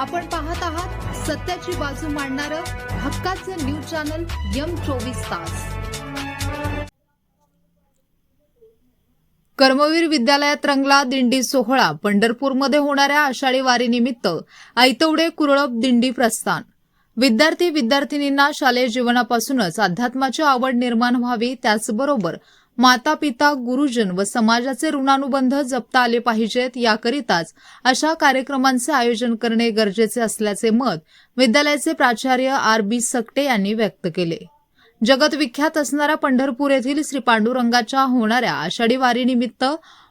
आपण पाहत आहात सत्याची बाजू मांडणारं हक्काचं न्यूज चॅनल यम चोवीस तास. कर्मवीर विद्यालयात रंगला दिंडी सोहळा. पंढरपूरमध्ये होणाऱ्या आषाढी वारीनिमित्त आयतवडे कुरळप दिंडी प्रस्थान. विद्यार्थी विद्यार्थिनींना शालेय जीवनापासूनच अध्यात्माची आवड निर्माण व्हावी त्याचबरोबर माता पिता गुरुजन व समाजाचे ऋणानुबंध जपता आले पाहिजेत याकरिताच अशा कार्यक्रमांचे आयोजन करणे गरजेचे असल्याचे मत विद्यालयाचे प्राचार्य आर बी सकटे यांनी व्यक्त केले. जगत विख्यात असणाऱ्या पंढरपूर येथील श्री पांडुरंगाच्या होणाऱ्या आषाढी वारीनिमित्त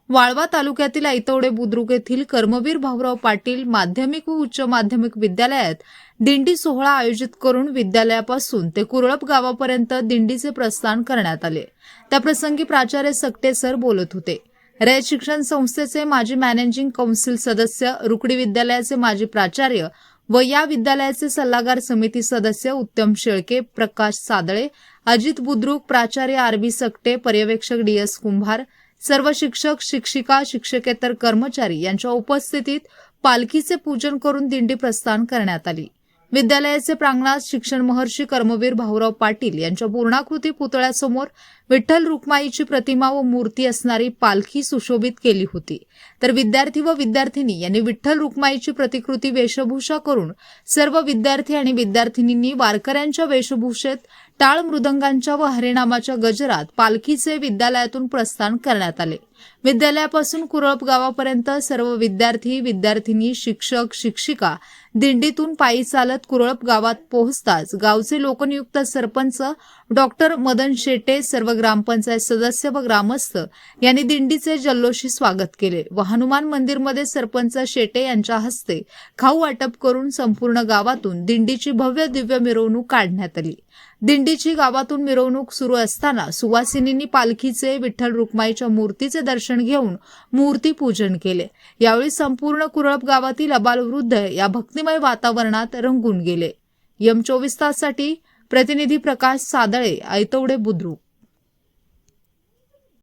वाळवा तालुक्यातील ऐतवडे बुद्रुक येथील कर्मवीर भाऊराव पाटील माध्यमिक व उच्च माध्यमिक विद्यालयात दिंडी सोहळा आयोजित करून विद्यालयापासून ते कुरळप गावापर्यंत दिंडीचे प्रस्थान करण्यात आले. त्याप्रसंगी प्राचार्य सकटे सर बोलत होते. रयत शिक्षण संस्थेचे माजी मॅनेजिंग कौन्सिल सदस्य रुकडी विद्यालयाचे माजी प्राचार्य व या विद्यालयाचे सल्लागार समिती सदस्य उत्तम शेळके प्रकाश सादळे अजित बुद्रुक प्राचार्य आर बी सकटे पर्यवेक्षक डी एस कुंभार सर्व शिक्षक शिक्षिका शिक्षकेतर कर्मचारी यांच्या उपस्थितीत पालखीचे पूजन करून दिंडी प्रस्थान करण्यात आली. विद्यालयाचे प्रांगणात शिक्षण महर्षी कर्मवीर भाऊराव पाटील यांच्या पूर्णाकृती पुतळ्यासमोर विठ्ठल रुक्माईची प्रतिमा व मूर्ती असणारी पालखी सुशोभित केली होती. तर विद्यार्थी व विद्यार्थिनी यांनी विठ्ठल रुक्माईची प्रतिकृती वेशभूषा करून सर्व विद्यार्थी आणि विद्यार्थिनींनी वारकऱ्यांच्या वेशभूषेत टाळ मृदंगांच्या व हरिनामाच्या गजरात पालखीचे विद्यालयातून प्रस्थान करण्यात आले. विद्यालयापासून कुरळप गावापर्यंत सर्व विद्यार्थी विद्यार्थिनी शिक्षक शिक्षिका दिंडीतून पायी चालत कुरळप गावात पोहोचताच गावचे लोकनियुक्त सरपंच डॉक्टर मदन शेटे सर्व ग्रामपंचायत सदस्य व ग्रामस्थ यांनी दिंडीचे जल्लोषी स्वागत केले. व हनुमान मंदिरमध्ये सरपंच शेटे यांच्या हस्ते खाऊ वाटप करून संपूर्ण गावातून दिंडीची भव्य दिव्य मिरवणूक काढण्यात आली. दिंडीची गावातून मिरवणूक सुरू असताना सुवासिनींनी पालखीचे विठ्ठल रुक्माईच्या मूर्तीचे दर्शन घेऊन मूर्तीपूजन केले. यावेळी संपूर्ण कुरळप गावातील अबालवृद्ध या भक्तिमय वातावरणात रंगून गेले. यम चोवीस ताससाठी प्रतिनिधी प्रकाश सादळे ऐतवडे बुद्रुक.